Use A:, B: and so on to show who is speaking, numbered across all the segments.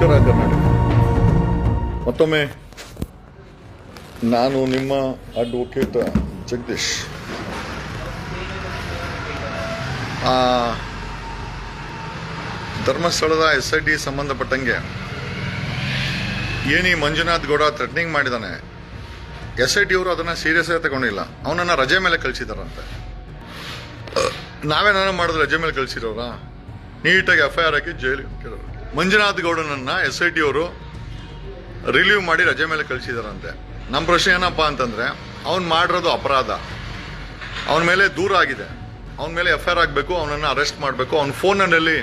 A: ನಮಸ್ಕಾರ ಕರ್ನಾಟಕ ಮತ್ತೊಮ್ಮೆ ನಾನು ನಿಮ್ಮ ಅಡ್ವೊಕೇಟ್ ಜಗದೀಶ್. ಆ, ಧರ್ಮಸ್ಥಳದ ಎಸ್ ಐ ಡಿ ಸಂಬಂಧಪಟ್ಟಂಗೆ ಏನೀ ಮಂಜುನಾಥ್ ಗೌಡ ಥ್ರೆಟ್ನಿಂಗ್ ಮಾಡಿದಾನೆ ಎಸ್ ಐ ಟಿ ಅವರು ಅದನ್ನು ಸೀರಿಯಸ್ ಆಗಿ ತಗೊಂಡಿಲ್ಲ. ಅವನನ್ನು ರಜೆ ಮೇಲೆ ಕಳಿಸಿದಾರಂತೆ. ನಾವೇನಾರ ಮಾಡಿದ್ರೆ ರಜೆ ಮೇಲೆ ಕಳಿಸಿರೋರಾ? ನೀಟಾಗಿ ಎಫ್ ಐ ಆರ್ ಹಾಕಿ ಜೈಲಿಗೆ ಹಾಕಿರೋರು ಮಂಜುನಾಥ್ ಗೌಡನನ್ನ ಎಸ್ ಐ ಟಿ ಅವರು ರಿಲೀವ್ ಮಾಡಿ ರಜೆ ಮೇಲೆ ಕಳಿಸಿದಾರಂತೆ. ನಮ್ಮ ಪ್ರಶ್ನೆ ಏನಪ್ಪ ಅಂತಂದ್ರೆ, ಅವ್ನು ಮಾಡಿರೋದು ಅಪರಾಧ. ಅವನ ಮೇಲೆ ದೂರ ಆಗಿದೆ. ಅವನ ಮೇಲೆ ಎಫ್ ಐ ಆಗಬೇಕು, ಅವನನ್ನು ಅರೆಸ್ಟ್ ಮಾಡಬೇಕು. ಅವನ ಫೋನಲ್ಲಿ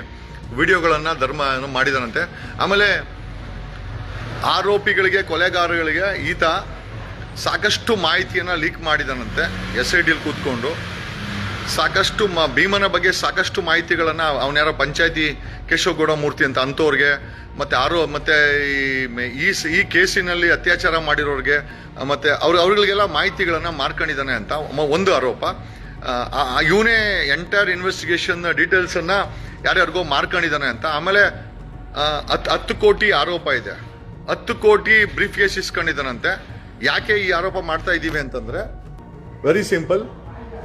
A: ವಿಡಿಯೋಗಳನ್ನು ಧರ್ಮ ಮಾಡಿದಾನಂತೆ ಆಮೇಲೆ ಆರೋಪಿಗಳಿಗೆ ಕೊಲೆಗಾರಗಳಿಗೆ ಈತ ಸಾಕಷ್ಟು ಮಾಹಿತಿಯನ್ನು ಲೀಕ್ ಮಾಡಿದಾನಂತೆ ಎಸ್ ಐ ಟಿಲಿ ಕೂತ್ಕೊಂಡು. ಸಾಕಷ್ಟು ಮ ಭೀಮನ ಬಗ್ಗೆ ಸಾಕಷ್ಟು ಮಾಹಿತಿಗಳನ್ನು ಅವನ್ಯಾರ ಪಂಚಾಯತಿ ಕೇಶವಗೌಡ ಮೂರ್ತಿ ಅಂತ ಅಂಥವ್ರಿಗೆ ಮತ್ತೆ ಆರೋ ಮತ್ತೆ ಈ ಈ ಕೇಸಿನಲ್ಲಿ ಅತ್ಯಾಚಾರ ಮಾಡಿರೋರಿಗೆ, ಮತ್ತೆ ಅವ್ರ ಅವ್ರಿಗೆಲ್ಲ ಮಾಹಿತಿಗಳನ್ನು ಮಾರ್ಕೊಂಡಿದ್ದಾನೆ ಅಂತ ಒಂದು ಆರೋಪ. ಇವನೇ ಎಂಟೈರ್ ಇನ್ವೆಸ್ಟಿಗೇಷನ್ ಡೀಟೇಲ್ಸನ್ನು ಯಾರ್ಯಾರಿಗೋ ಮಾರ್ಕೊಂಡಿದ್ದಾನೆ ಅಂತ. ಆಮೇಲೆ ಹತ್ತು ಹತ್ ಹತ್ತು ಕೋಟಿ ಆರೋಪ ಇದೆ. ಹತ್ತು ಕೋಟಿ ಬ್ರೀಫ್ ಕೇಸ್ ಇಸ್ಕೊಂಡಿದ್ದಾನಂತೆ. ಯಾಕೆ ಈ ಆರೋಪ ಮಾಡ್ತಾ ಇದ್ದೀವಿ ಅಂತಂದ್ರೆ ವೆರಿ ಸಿಂಪಲ್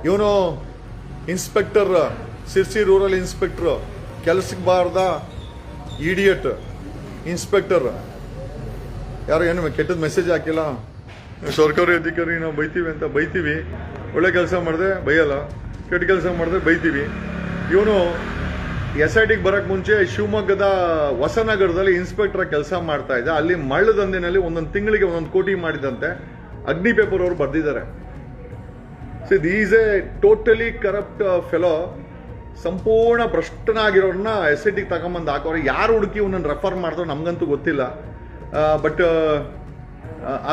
A: ಇವನು ಇನ್ಸ್ಪೆಕ್ಟರ್ ಸಿರ್ಸಿ ರೂರಲ್ ಇನ್ಸ್ಪೆಕ್ಟರ್ ಕೆಲಸಕ್ಕೆ ಬಾರ್ದ ಇಡಿಯಟ್ ಇನ್ಸ್ಪೆಕ್ಟರ್ ಯಾರು ಏನು ಕೆಟ್ಟದ ಮೆಸೇಜ್ ಹಾಕಿಲ್ಲ? ಸರ್ಕಾರಿ ಅಧಿಕಾರಿ, ನಾವು ಬೈತೀವಿ ಅಂತ ಬೈತೀವಿ. ಒಳ್ಳೆ ಕೆಲಸ ಮಾಡಿದೆ, ಬೈಯಲ್ಲ. ಕೆಟ್ಟ ಕೆಲಸ ಮಾಡಿದ್ರೆ ಬೈತೀವಿ. ಇವನು ಎಸ್ ಐ ಟಿಗೆ ಬರೋಕ್ಕೆ ಮುಂಚೆ ಶಿವಮೊಗ್ಗದ ಹೊಸನಗರದಲ್ಲಿ ಇನ್ಸ್ಪೆಕ್ಟರ್ ಕೆಲಸ ಮಾಡ್ತಾ ಇದ್ದ. ಅಲ್ಲಿ ಮಳ್ಳದಂದಿನಲ್ಲಿ ಒಂದೊಂದು ತಿಂಗಳಿಗೆ ಒಂದೊಂದು ಕೋಟಿ ಮಾಡಿದಂತೆ. ಅಗ್ನಿ ಪೇಪರ್ ಅವರು ಬರ್ದಿದ್ದಾರೆ. So these a totally corrupt fellow ಸಂಪೂರ್ಣ ಭ್ರಷ್ಟನಾಗಿರೋರನ್ನ ಎಸ್ ಐ ಟಿಗೆ ತಗೊಂಬಂದು ಹಾಕೋರು. ಯಾರು ಹುಡುಕಿ ಇವನನ್ನು ರೆಫರ್ ಮಾಡಿದ್ರು ನಮಗಂತೂ ಗೊತ್ತಿಲ್ಲ. ಬಟ್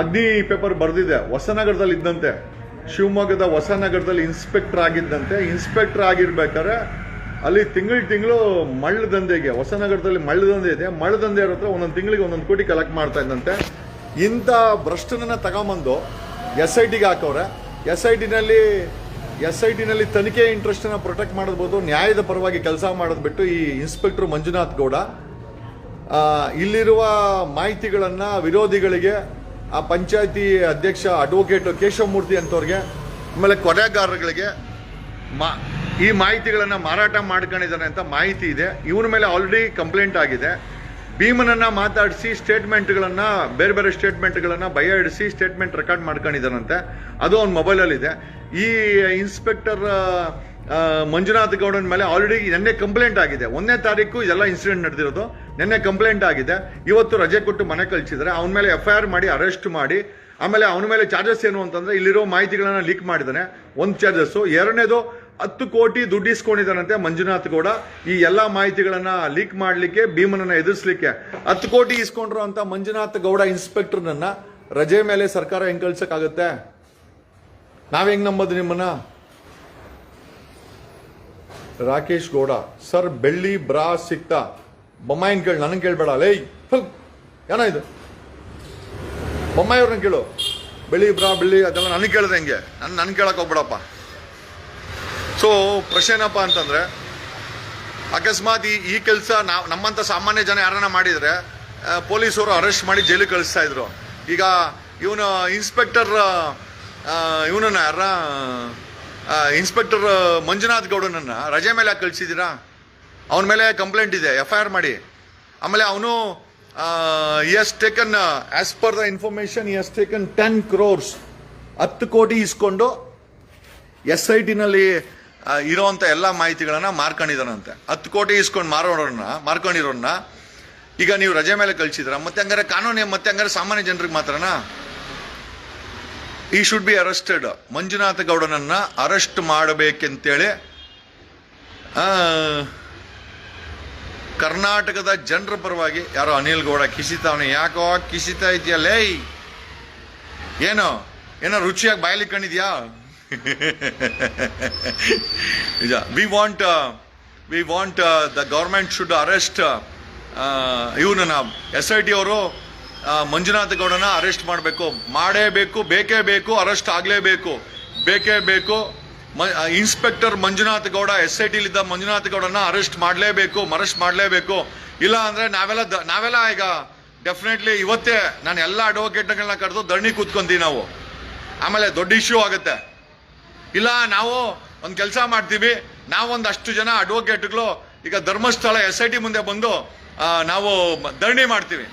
A: ಅಗ್ನಿ ಪೇಪರ್ ಬರೆದಿದೆ. ಹೊಸನಗರದಲ್ಲಿ ಇದ್ದಂತೆ. ಶಿವಮೊಗ್ಗದ ಹೊಸನಗರದಲ್ಲಿ ಇನ್ಸ್ಪೆಕ್ಟರ್ ಆಗಿದ್ದಂತೆ. ಇನ್ಸ್ಪೆಕ್ಟರ್ ಆಗಿರ್ಬೇಕಾದ್ರೆ ಅಲ್ಲಿ ತಿಂಗಳು ತಿಂಗಳು ಮಳ್ಳ ದಂಧೆಗೆ, ಹೊಸನಗರದಲ್ಲಿ ಮಳ್ಳ ದಂಧೆ ಇದೆ. ಮಳ್ಳ ದಂಧೆ ಇರೋ ಹತ್ರ ಒಂದೊಂದು ತಿಂಗಳಿಗೆ ಒಂದೊಂದು ಕೋಟಿ ಕಲೆಕ್ಟ್ ಮಾಡ್ತಾ ಇದ್ದಂತೆ. ಇಂಥ ಭ್ರಷ್ಟನನ್ನು ತಗೊಂಬಂದು ಎಸ್ ಐ ಟಿಗೆ ಹಾಕವ್ರೆ ಎಸ್ ಐ ಟಿನಲ್ಲಿ ಎಸ್ ಐ ಟಿನಲ್ಲಿ ತನಿಖೆ ಇಂಟ್ರೆಸ್ಟನ್ನು ಪ್ರೊಟೆಕ್ಟ್ ಮಾಡಬಹುದು ನ್ಯಾಯದ ಪರವಾಗಿ ಕೆಲಸ ಮಾಡೋದು ಬಿಟ್ಟು ಈ ಇನ್ಸ್ಪೆಕ್ಟರ್ ಮಂಜುನಾಥ್ ಗೌಡ ಇಲ್ಲಿರುವ ಮಾಹಿತಿಗಳನ್ನು ವಿರೋಧಿಗಳಿಗೆ, ಆ ಪಂಚಾಯತಿ ಅಧ್ಯಕ್ಷ ಅಡ್ವೊಕೇಟ್ ಕೇಶವಮೂರ್ತಿ ಅಂತವ್ರಿಗೆ, ಆಮೇಲೆ ಕೊಲೆಗಾರಗಳಿಗೆ ಮಾ, ಈ ಮಾಹಿತಿಗಳನ್ನು ಮಾರಾಟ ಮಾಡ್ಕೊಂಡಿದ್ದಾರೆ ಅಂತ ಮಾಹಿತಿ ಇದೆ. ಇವನ ಮೇಲೆ ಆಲ್ರೆಡಿ ಕಂಪ್ಲೇಂಟ್ ಆಗಿದೆ. ಭೀಮನನ್ನ ಮಾತಾಡಿಸಿ ಸ್ಟೇಟ್ಮೆಂಟ್ಗಳನ್ನ, ಬೇರೆ ಬೇರೆ ಸ್ಟೇಟ್ಮೆಂಟ್ಗಳನ್ನ ಭಯ ಇಡಿಸಿ ಸ್ಟೇಟ್ಮೆಂಟ್ ರೆಕಾರ್ಡ್ ಮಾಡ್ಕೊಂಡಿದ್ದಾನಂತೆ. ಅದು ಅವ್ನ ಮೊಬೈಲಲ್ಲಿದೆ. ಈ ಇನ್ಸ್ಪೆಕ್ಟರ್ ಮಂಜುನಾಥ್ ಗೌಡನ ಮೇಲೆ ಆಲ್ರೆಡಿ ನಿನ್ನೆ ಕಂಪ್ಲೇಂಟ್ ಆಗಿದೆ. ಒಂದನೇ ತಾರೀಕು ಇದೆಲ್ಲ ಇನ್ಸಿಡೆಂಟ್ ನಡೆದಿರೋದು. ನಿನ್ನೆ ಕಂಪ್ಲೇಂಟ್ ಆಗಿದೆ. ಇವತ್ತು ರಜೆ ಕೊಟ್ಟು ಮನೆ ಕಳಿಸಿದ್ರೆ ಅವನ ಮೇಲೆ ಎಫ್ ಐ ಆರ್ ಮಾಡಿ ಅರೆಸ್ಟ್ ಮಾಡಿ. ಆಮೇಲೆ ಅವನ ಮೇಲೆ ಚಾರ್ಜಸ್ ಏನು ಅಂತಂದ್ರೆ ಇಲ್ಲಿರೋ ಮಾಹಿತಿಗಳನ್ನು ಲೀಕ್ ಮಾಡಿದ್ದಾನೆ. ಒಂದು ಚಾರ್ಜಸ್ ಎರಡನೇದು ಹತ್ತು ಕೋಟಿ ದುಡ್ಡು ಇಸ್ಕೊಂಡಿದ್ದಾನಂತೆ ಮಂಜುನಾಥ್ ಗೌಡ. ಈ ಎಲ್ಲಾ ಮಾಹಿತಿಗಳನ್ನ ಲೀಕ್ ಮಾಡಲಿಕ್ಕೆ, ಭೀಮನನ್ನ ಎದುರಿಸಲಿಕ್ಕೆ ಹತ್ತು ಕೋಟಿ ಇಸ್ಕೊಂಡ್ರು ಅಂತ ಮಂಜುನಾಥ್ ಗೌಡ ಇನ್ಸ್ಪೆಕ್ಟರ್ನನ್ನ ರಜೆ ಮೇಲೆ ಸರ್ಕಾರ ಹೆಂಗ್ ಕಳ್ಸಕ್ಕಾಗತ್ತೆ? ನಾವ್ ಹೆಂಗ್ ನಂಬೋದು ನಿಮ್ಮನ್ನ? ರಾಕೇಶ್ ಗೌಡ, ಸರ್, ಬೆಳ್ಳಿ, ಬ್ರಾ, ಸಿಕ್ತಾ. ಬೊಮ್ಮಾಯಿನ ಕೇಳಿ ನನಗೆ ಕೇಳ್ಬೇಡ. ಲೇ ಏನ ಇದು? ಬೊಮ್ಮಾಯಿಯವ್ರನ್ನ ಕೇಳು. ಬೆಳ್ಳಿ, ಬ್ರಾ, ಬೆಳ್ಳಿ, ಅದೆಲ್ಲ ನನಗೆ ಕೇಳಿದೆ ಹೆಂಗೆ? ನಾನು, ನನ್ ಕೇಳಕ್ ಹೋಗ್ಬೇಡಪ್ಪ. ಸೊ ಪ್ರಶ್ನೆ ಏನಪ್ಪ ಅಂತಂದರೆ, ಅಕಸ್ಮಾತ್ ಈ ಈ ಕೆಲಸ ನಾವು ನಮ್ಮಂಥ ಸಾಮಾನ್ಯ ಜನ ಯಾರನ್ನ ಮಾಡಿದರೆ ಪೊಲೀಸರು ಅರೆಸ್ಟ್ ಮಾಡಿ ಜೈಲಿಗೆ ಕಳಿಸ್ತಾ ಇದ್ರು. ಈಗ ಇವನು ಇನ್ಸ್ಪೆಕ್ಟರ್ ಇವನನ್ನ ಯಾರ ಇನ್ಸ್ಪೆಕ್ಟರ್ ಮಂಜುನಾಥ್ ಗೌಡನನ್ನು ರಜೆ ಮೇಲೆ ಯಾಕೆ ಕಳಿಸಿದ್ದೀರಾ? ಅವನ ಮೇಲೆ ಕಂಪ್ಲೇಂಟ್ ಇದೆ ಎಫ್ ಐ ಆರ್ ಮಾಡಿ. ಆಮೇಲೆ ಅವನು is taken as per the information is taken ten crores ಹತ್ತು ಕೋಟಿ ಇಸ್ಕೊಂಡು ಎಸ್ ಐ ಟಿನಲ್ಲಿ ಇರೋವಂಥ ಎಲ್ಲ ಮಾಹಿತಿಗಳನ್ನು ಮಾರ್ಕೊಂಡಿದ್ದಾನಂತೆ. ಹತ್ತು ಕೋಟಿ ಇಸ್ಕೊಂಡು ಮಾರೋರನ್ನ ಮಾರ್ಕೊಂಡಿರೋನ್ನ ಈಗ ನೀವು ರಜೆ ಮೇಲೆ ಕಳಿಸಿದ್ರ ಮತ್ತೆ ಹಂಗಾರೆ ಕಾನೂನು, ಮತ್ತೆ ಹಂಗಾರೆ ಸಾಮಾನ್ಯ ಜನರಿಗೆ ಮಾತ್ರನಾ? ಈ ಶುಡ್ ಬಿ ಅರೆಸ್ಟೆಡ್ ಮಂಜುನಾಥ ಗೌಡನನ್ನ ಅರೆಸ್ಟ್ ಮಾಡಬೇಕಂತೇಳಿ ಕರ್ನಾಟಕದ ಜನರ ಪರವಾಗಿ ಯಾರೋ ಅನಿಲ್ ಗೌಡ ಕಿಸಿತಾವನೆ. ಯಾಕೋ ಕಿಸಿತಾ ಇದೆಯಲ್ಲೇ ಏನೋ? ಏನೋ ರುಚಿಯಾಗಿ ಬಾಯಲಿ ನಿಜ we want we want the government should arrest ಇವನನ್ನ ಎಸ್ ಐ ಟಿ ಅವರು ಮಂಜುನಾಥ ಗೌಡನ ಅರೆಸ್ಟ್ ಮಾಡಬೇಕು. ಮಾಡೇಬೇಕು ಬೇಕೇ, ಬೇಕು ಅರೆಸ್ಟ್ ಆಗಲೇಬೇಕು. ಬೇಕೇ ಬೇಕು. Inspector Manjunath Gowda S I ಟಿಲಿದ್ದ Manjunatha ಗೌಡನ ಅರೆಸ್ಟ್ ಮಾಡಲೇಬೇಕು ಅರೆಸ್ಟ್ ಮಾಡಲೇಬೇಕು. ಇಲ್ಲ ಅಂದ್ರೆ ನಾವೆಲ್ಲ ದ- ನಾವೆಲ್ಲ ಈಗ ಡೆಫಿನೆಟ್ಲಿ ಇವತ್ತೇ ನಾನು ಎಲ್ಲ ಅಡ್ವೊಕೇಟ್ಗಳನ್ನ ಕರೆದು ಧರಣಿ ಕೂತ್ಕೊಂತೀವಿ ನಾವು. ಆಮೇಲೆ ದೊಡ್ಡ ಇಶ್ಯೂ ಆಗುತ್ತೆ. ಇಲ್ಲ, ನಾವು ಒಂದು ಕೆಲಸ ಮಾಡ್ತೀವಿ. ನಾವೊಂದಷ್ಟು ಜನ ಅಡ್ವೊಕೇಟ್ಗಳು ಈಗ ಧರ್ಮಸ್ಥಳ ಎಸ್ ಐ ಟಿ ಮುಂದೆ ಬಂದು ನಾವು ಧರಣಿ ಮಾಡ್ತೀವಿ.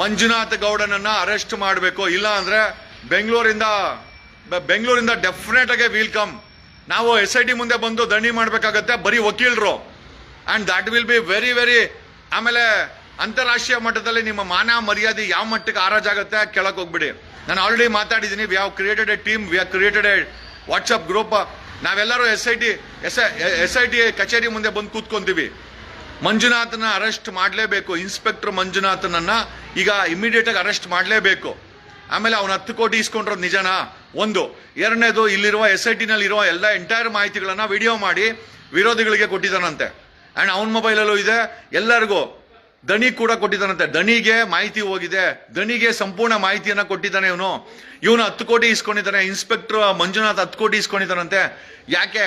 A: ಮಂಜುನಾಥ್ ಗೌಡನನ್ನ ಅರೆಸ್ಟ್ ಮಾಡಬೇಕು. ಇಲ್ಲ ಅಂದ್ರೆ ಬೆಂಗಳೂರಿಂದ ಬೆಂಗಳೂರಿಂದ ಡೆಫಿನೆಟ್ ಆಗಿ ನಾವು ಎಸ್ ಐ ಟಿ ಮುಂದೆ ಬಂದು ಧರಣಿ ಮಾಡಬೇಕಾಗತ್ತೆ, ಬರೀ ವಕೀಲರು. And that will be very very ಆಮೇಲೆ ಅಂತಾರಾಷ್ಟ್ರೀಯ ಮಟ್ಟದಲ್ಲಿ ನಿಮ್ಮ ಮಾನ, ಮರ್ಯಾದೆ ಯಾವ ಮಟ್ಟಕ್ಕೆ ಆರಾಜಾಗುತ್ತೆ ಕೆಳಕ್ಕೆ ಹೋಗ್ಬಿಡಿ. ನಾನು ಆಲ್ರೆಡಿ ಮಾತಾಡಿದ್ದೀನಿ we have created a team we have created a WhatsApp group, ನಾವೆಲ್ಲರೂ S I T S S I T ಕಚೇರಿ ಮುಂದೆ ಬಂದು ಕೂತ್ಕೊಂತೀವಿ. ಮಂಜುನಾಥನ ಅರೆಸ್ಟ್ ಮಾಡಲೇಬೇಕು. ಇನ್ಸ್ಪೆಕ್ಟರ್ ಮಂಜುನಾಥನನ್ನ ಈಗ ಇಮಿಡಿಯೇಟ್ ಆಗಿ ಅರೆಸ್ಟ್ ಮಾಡಲೇಬೇಕು. ಆಮೇಲೆ ಅವನ ಹತ್ತು ಕೋಟಿ ಇಸ್ಕೊಂಡಿರೋದು ನಿಜನಾ? ಒಂದು. ಎರಡನೇದು, ಇಲ್ಲಿರುವ ಎಸ್ ಐ ಟಿನಲ್ಲಿರುವ ಎಲ್ಲ ಎಂಟೈರ್ ಮಾಹಿತಿಗಳನ್ನು ವಿಡಿಯೋ ಮಾಡಿ ವಿರೋಧಿಗಳಿಗೆ ಕೊಟ್ಟಿದ್ದಾನಂತೆ. ಅಂಡ್ ಅವನ ಮೊಬೈಲಲ್ಲೂ ಇದೆ. ಎಲ್ಲರಿಗೂ ದಣಿ ಕೂಡ ಕೊಟ್ಟಿದ್ದಾನಂತೆ. ದಣಿಗೆ ಮಾಹಿತಿ ಹೋಗಿದೆ. ದಣಿಗೆ ಸಂಪೂರ್ಣ ಮಾಹಿತಿಯನ್ನು ಕೊಟ್ಟಿದ್ದಾನೆ ಇವನು. ಇವನು ಹತ್ತು ಕೋಟಿ ಇಸ್ಕೊಂಡಿದ್ದಾನೆ ಇನ್ಸ್ಪೆಕ್ಟರ್ ಮಂಜುನಾಥ್ ಹತ್ತು ಕೋಟಿ ಇಸ್ಕೊಂಡಿದ್ದಾನಂತೆ ಯಾಕೆ?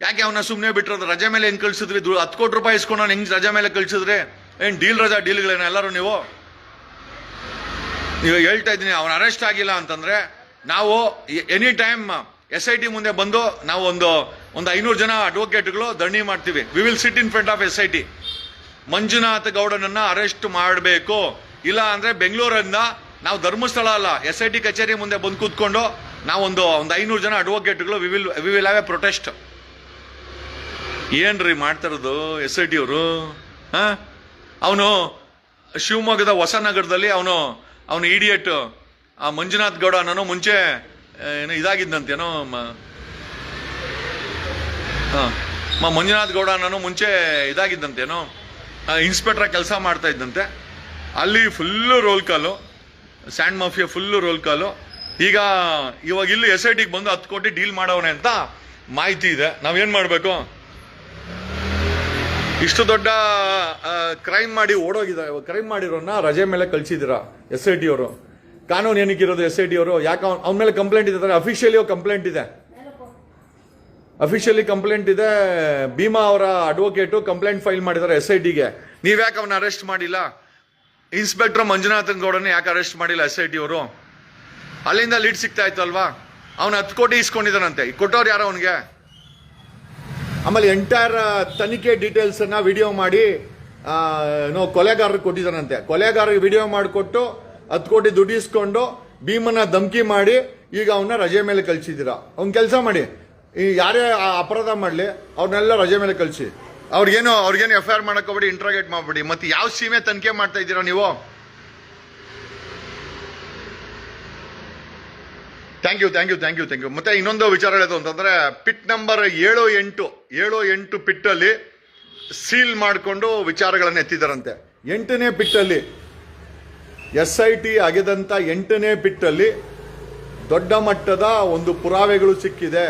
A: ಯಾಕೆ ಅವನ ಸುಮ್ಮನೆ ಬಿಟ್ಟಿರೋದು? ರಜೆ ಮೇಲೆ ಹೆಂಗೆ ಕಳ್ಸಿದ್ರಿ? ಹತ್ತು ಕೋಟಿ ರೂಪಾಯಿ ಇಸ್ಕೊಂಡು ಹೆಂಗೆ ರಜೆ ಮೇಲೆ ಕಳ್ಸಿದ್ರಿ? ಏನು ಡೀಲ್ ರಜಾ ಡೀಲ್ಗಳೇನ ಎಲ್ಲರೂ ನೀವು? ನೀವು ಹೇಳ್ತಾ ಇದ್ದೀನಿ, ಅವನು ಅರೆಸ್ಟ್ ಆಗಿಲ್ಲ ಅಂತಂದ್ರೆ ನಾವು any time S I T ಮುಂದೆ ಬಂದು ನಾವು ಒಂದು ಒಂದು ಐನೂರು ಜನ ಅಡ್ವೊಕೇಟ್ಗಳು ದಣಿ ಮಾಡ್ತೀವಿ. We will sit in front of S I T Manjunath ಗೌಡನನ್ನ arrest ಮಾಡಬೇಕು. ಇಲ್ಲ ಅಂದ್ರೆ ಬೆಂಗಳೂರಿಂದ ನಾವು ಧರ್ಮಸ್ಥಳ ಅಲ್ಲ ಎಸ್ ಐ ಟಿ ಕಚೇರಿ ಮುಂದೆ ಬಂದು ಕೂತ್ಕೊಂಡು ನಾವೊಂದು ಒಂದು ಐನೂರು ಜನ ಅಡ್ವೊಕೇಟ್ಗಳು we we will have a protest ಏನ್ರಿ ಮಾಡ್ತಿರೋದು ಎಸ್ ಐ ಟಿ ಅವರು? ಅವನು ಶಿವಮೊಗ್ಗದ ಹೊಸನಗರದಲ್ಲಿ ಅವನು ಅವನು ಇಡಿಯಟ್ ಆ ಮಂಜುನಾಥ್ ಗೌಡ ನಾನು ಮುಂಚೆ ಏನೋ ಇದಾಗಿದ್ದಂತೇನೋ ಹಾ. ಮಂಜುನಾಥ್ ಗೌಡ ನಾನು ಮುಂಚೆ ಇದಾಗಿದ್ದಂತೇನೋ. ಇನ್ಸ್ಪೆಕ್ಟರ್ ಕೆಲಸ ಮಾಡ್ತಾ ಇದ್ದಂತೆ. ಅಲ್ಲಿ full roll call. Sand mafia full roll call. ಈಗ ಇವಾಗ ಇಲ್ಲಿ ಎಸ್ ಐ ಟಿಗೆ ಬಂದು ಹತ್ತು ಕೋಟಿ ಡೀಲ್ ಮಾಡವನೆ ಅಂತ ಮಾಹಿತಿ ಇದೆ. ನಾವೇನು ಮಾಡಬೇಕು? ಇಷ್ಟು ದೊಡ್ಡ ಕ್ರೈಮ್ ಮಾಡಿ ಓಡೋಗಿದ್ದಾರೆ. ಕ್ರೈಮ್ ಮಾಡಿರೋನ್ನ ರಜೆ ಮೇಲೆ ಕಳ್ಸಿದ್ದೀರಾ ಎಸ್ ಐ ಟಿ ಅವರು ಕಾನೂನು ಏನಕ್ಕಿರೋದು ಎಸ್ ಐ ಟಿ ಅವರು ಯಾಕೆ ಅವ್ನ ಮೇಲೆ ಕಂಪ್ಲೇಂಟ್ ಇದೆ ಅಫಿಷಿಯಲಿ ಕಂಪ್ಲೇಂಟ್ ಇದೆ. ಅಫಿಷಿಯಲಿ ಕಂಪ್ಲೇಂಟ್ ಇದೆ. ಭೀಮಾ ಅವರ ಅಡ್ವೊಕೇಟು ಕಂಪ್ಲೇಂಟ್ ಫೈಲ್ ಮಾಡಿದ್ದಾರೆ ಎಸ್ ಐ ಟಿಗೆ ನೀವ್ಯಾಕೆ ಅವನ ಅರೆಸ್ಟ್ ಮಾಡಿಲ್ಲ? ಇನ್ಸ್ಪೆಕ್ಟರ್ ಮಂಜುನಾಥನ್ ಗೌಡನ ಯಾಕೆ ಅರೆಸ್ಟ್ ಮಾಡಿಲ್ಲ ಎಸ್ ಐ ಟಿ ಅವರು? ಅಲ್ಲಿಂದ ಲೀಡ್ ಸಿಗ್ತಾ ಇತ್ತು ಅಲ್ವಾ? ಅವನು ಹತ್ತು ಕೋಟಿ ಇಸ್ಕೊಂಡಿದ್ದಾನಂತೆ. ಕೊಟ್ಟವ್ರು ಯಾರು ಅವನಿಗೆ? ಆಮೇಲೆ ಎಂಟೈರ್ ತನಿಖೆ ಡೀಟೇಲ್ಸ್ ಅನ್ನ ವಿಡಿಯೋ ಮಾಡಿ ನೋ ಏನೋ ಕೊಲೆಗಾರರಿಗೆ ಕೊಟ್ಟಿದ್ದಾನಂತೆ. ಕೊಲೆಗಾರರಿಗೆ ವಿಡಿಯೋ ಮಾಡಿಕೊಟ್ಟು ಹತ್ತು ಕೋಟಿ ದುಡ್ಡು ಇಸ್ಕೊಂಡು ಭೀಮನ ಧಮಕಿ ಮಾಡಿ ಈಗ ಅವನ್ನ ರಜೆ ಮೇಲೆ ಕಳಿಸಿದ್ದೀರಾ? ಅವ್ನ ಕೆಲಸ ಮಾಡಿ. ಈ ಯಾರೇ ಅಪರಾಧ ಮಾಡಲಿ, ಅವ್ರನ್ನೆಲ್ಲ ರಜೆ ಮೇಲೆ ಕಳಿಸಿ. ಅವ್ರಿಗೇನು ಅವ್ರಿಗೇನು ಎಫ್ ಐ ಆರ್ ಮಾಡಕ್ ಇಂಟ್ರೋಗೇಟ್ ಮಾಡ್ಬಿಡಿ. ಮತ್ತೆ ಯಾವ ಸೀಮೆ ತನಿಖೆ ಮಾಡ್ತಾ ಇದ್ದೀರಾ ನೀವು? Thank you thank you thank you thank you ಮತ್ತೆ ಇನ್ನೊಂದು ವಿಚಾರ ಹೇಳೋದು ಅಂತಂದ್ರೆ ಪಿಟ್ ನಂಬರ್ ಏಳು ಎಂಟು ಏಳು ಎಂಟು ಪಿಟ್ಟಲ್ಲಿ ಸೀಲ್ ಮಾಡಿಕೊಂಡು ವಿಚಾರಗಳನ್ನು ಎತ್ತಿದಾರಂತೆ ಎಂಟನೇ ಪಿಟ್ಟಲ್ಲಿ ಎಸ್ ಐ ಟಿ ಆಗಿದಂಥ ಎಂಟನೇ ಪಿಟ್ಟಲ್ಲಿ ದೊಡ್ಡ ಮಟ್ಟದ ಒಂದು ಪುರಾವೆಗಳು ಸಿಕ್ಕಿದೆ.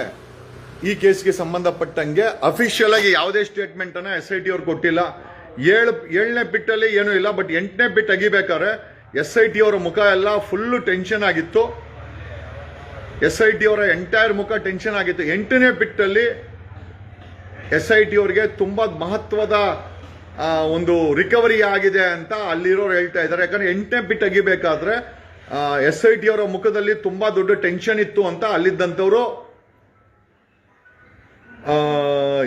A: ಈ ಕೇಸ್ಗೆ ಸಂಬಂಧಪಟ್ಟಂಗೆ ಅಫಿಷಿಯಲ್ ಆಗಿ ಯಾವುದೇ ಸ್ಟೇಟ್ಮೆಂಟ್ ಅನ್ನ ಎಸ್ ಐ ಟಿ ಅವ್ರು ಕೊಟ್ಟಿಲ್ಲ. ಏಳು, ಏಳನೇ ಬಿಟ್ಟಲ್ಲಿ ಏನೂ ಇಲ್ಲ ಬಟ್ ಎಂಟನೇ ಬಿಟ್ ಅಗಿಬೇಕಾದ್ರೆ ಎಸ್ ಐ ಟಿ ಅವರ ಮುಖ ಎಲ್ಲ ಫುಲ್ಲು ಟೆನ್ಷನ್ ಆಗಿತ್ತು. ಎಸ್ ಐ ಟಿ ಅವರ ಎಂಟೈರ್ ಮುಖ ಟೆನ್ಷನ್ ಆಗಿತ್ತು. ಎಂಟನೇ ಬಿಟ್ಟಲ್ಲಿ ಎಸ್ ಐ ಟಿ ಅವರಿಗೆ ತುಂಬಾ ಮಹತ್ವದ ಒಂದು ರಿಕವರಿ ಆಗಿದೆ ಅಂತ ಅಲ್ಲಿರೋರು ಹೇಳ್ತಾ ಇದ್ದಾರೆ. ಯಾಕಂದ್ರೆ ಎಂಟನೇ ಬಿಟ್ ಅಗಿಬೇಕಾದ್ರೆ ಎಸ್ ಐ ಟಿ ಅವರ ಮುಖದಲ್ಲಿ ತುಂಬಾ ದೊಡ್ಡ ಟೆನ್ಷನ್ ಇತ್ತು ಅಂತ ಅಲ್ಲಿದ್ದಂಥವ್ರು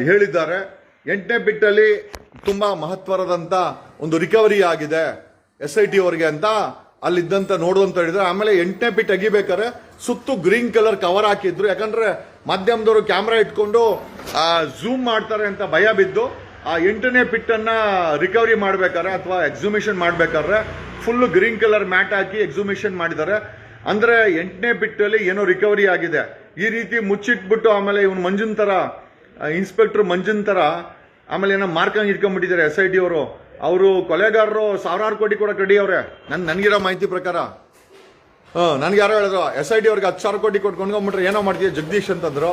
A: ಹೇಳಿದ್ದಾರೆ. ಎಂಟನೇ ಬಿಟ್ಟಲ್ಲಿ ತುಂಬ ಮಹತ್ವರದಂತ ಒಂದು ರಿಕವರಿ ಆಗಿದೆ ಎಸ್ ಐ ಟಿ ಅವರಿಗೆ ಅಂತ. ಅಲ್ಲಿದ್ದಂತ ನೋಡುವಂತ ಹೇಳಿದ್ರೆ, ಆಮೇಲೆ ಎಂಟನೇ ಬಿಟ್ ಅಗಿಬೇಕಾದ್ರೆ ಸುತ್ತು ಗ್ರೀನ್ ಕಲರ್ ಕವರ್ ಹಾಕಿದ್ರು. ಯಾಕಂದ್ರೆ ಮಾಧ್ಯಮದವರು ಕ್ಯಾಮ್ರಾ ಇಟ್ಕೊಂಡು ಝೂಮ್ ಮಾಡ್ತಾರೆ ಅಂತ ಭಯ ಬಿದ್ದು, ಆ ಎಂಟನೇ ಪಿಟ್ಟನ್ನು ರಿಕವರಿ ಮಾಡಬೇಕಾದ್ರೆ ಅಥವಾ ಎಕ್ಸಿಬಿಷನ್ ಮಾಡ್ಬೇಕಾದ್ರೆ ಫುಲ್ ಗ್ರೀನ್ ಕಲರ್ ಮ್ಯಾಟ್ ಹಾಕಿ ಎಕ್ಸಿಮಿಷನ್ ಮಾಡಿದ್ದಾರೆ. ಅಂದ್ರೆ ಎಂಟನೇ ಬಿಟ್ಟಲ್ಲಿ ಏನೋ ರಿಕವರಿ ಆಗಿದೆ. ಈ ರೀತಿ ಮುಚ್ಚಿಟ್ಬಿಟ್ಟು ಆಮೇಲೆ ಇವನು ಮಂಜುನ್ ತರ ಇನ್ಸ್ಪೆಕ್ಟರ್ ಮಂಜುನ್ ತರ ಆಮೇಲೆ ಏನೋ ಮಾರ್ಕಂಗ್ ಇಟ್ಕೊಂಡ್ಬಿಟ್ಟಿದ್ದಾರೆ ಎಸ್ ಐ ಟಿ ಅವರು. ಅವರು ಕೊಲೆಗಾರರು ಸಾವಿರಾರು ಕೋಟಿ ಕೂಡ ಕಡಿ ಅವರೇ. ನನ್, ನನಗಿರೋ ಮಾಹಿತಿ ಪ್ರಕಾರ. ಹ್ಞೂ ನನಗೆ ಯಾರೋ ಹೇಳಿದ್ರು ಎಸ್ ಐ ಟಿ ಅವ್ರಿಗೆ ಹತ್ತು ಸಾವಿರ ಕೋಟಿ ಕೊಟ್ಟು ಕೊಂಡ್ಕೊಂಬಿಟ್ರೆ ಏನೋ ಮಾಡ್ತೀಯ ಜಗದೀಶ್ ಅಂತಂದ್ರು.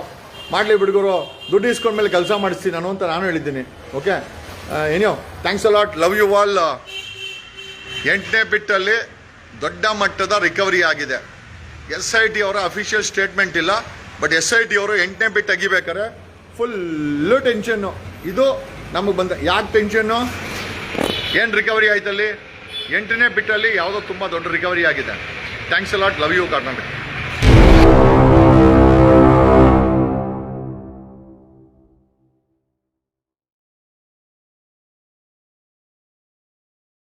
A: ಮಾಡಲಿ ಬಿಡುಗರು, ದುಡ್ಡು ಇಸ್ಕೊಂಡ್ಮೇಲೆ ಕೆಲಸ ಮಾಡಿಸ್ತೀನಿ ನಾನು ಅಂತ ನಾನು ಹೇಳಿದ್ದೀನಿ. ಓಕೆ? ಏನೋ thanks a lot love you all ಎಂಟನೇ ಬಿಟ್ಟಲ್ಲಿ ದೊಡ್ಡ ಮಟ್ಟದ ರಿಕವರಿ ಆಗಿದೆ. ಎಸ್ ಐ ಟಿ ಅವರ ಅಫಿಷಿಯಲ್ ಸ್ಟೇಟ್ಮೆಂಟ್ ಇಲ್ಲ ಬಟ್ ಎಸ್ ಐ ಟಿ ಅವರು ಎಂಟನೇ ಬಿಟ್ ತೆಗಿಬೇಕಾರೆ ಫುಲ್ಲು ಟೆನ್ಷನ್ನು ಇದು ನಮಗೆ ಬಂದ ಯಾಕೆ ಟೆನ್ಷನ್ನು ಏನು ರಿಕವರಿ ಆಯ್ತಲ್ಲಿ? ಎಂಟನೇ ಬಿಟ್ಟಲ್ಲಿ ಯಾವುದೋ ತುಂಬ ದೊಡ್ಡ ರಿಕವರಿ ಆಗಿದೆ. Thanks a lot love you Karnataka